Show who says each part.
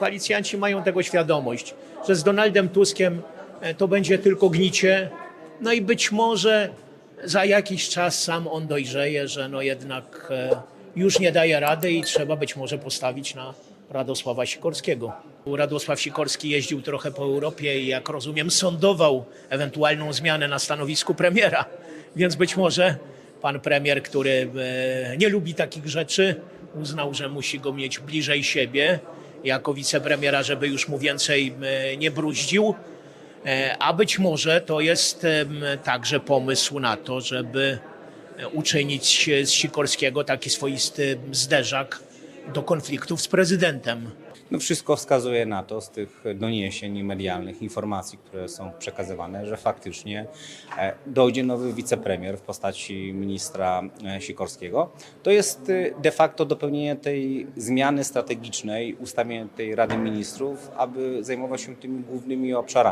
Speaker 1: koalicjanci mają tego świadomość, że z Donaldem Tuskiem e, to będzie tylko gnicie. No i być może za jakiś czas sam on dojrzeje, że no jednak e, już nie daje rady i trzeba być może postawić na Radosława Sikorskiego. Radosław Sikorski jeździł trochę po Europie i jak rozumiem sondował ewentualną zmianę na stanowisku premiera. Więc być może pan premier, który e, nie lubi takich rzeczy, uznał, że musi go mieć bliżej siebie jako wicepremiera, żeby już mu więcej nie bruździł. E, A być może to jest także pomysł na to, żeby e, uczynić z Sikorskiego taki swoisty zderzak do konfliktów z prezydentem.
Speaker 2: No wszystko wskazuje na to z tych doniesień medialnych, informacji, które są przekazywane, że faktycznie e, dojdzie nowy wicepremier w postaci ministra e, Sikorskiego. To jest e, de facto dopełnienie tej zmiany strategicznej, ustawienie tej Rady Ministrów, aby zajmować się tymi głównymi obszarami.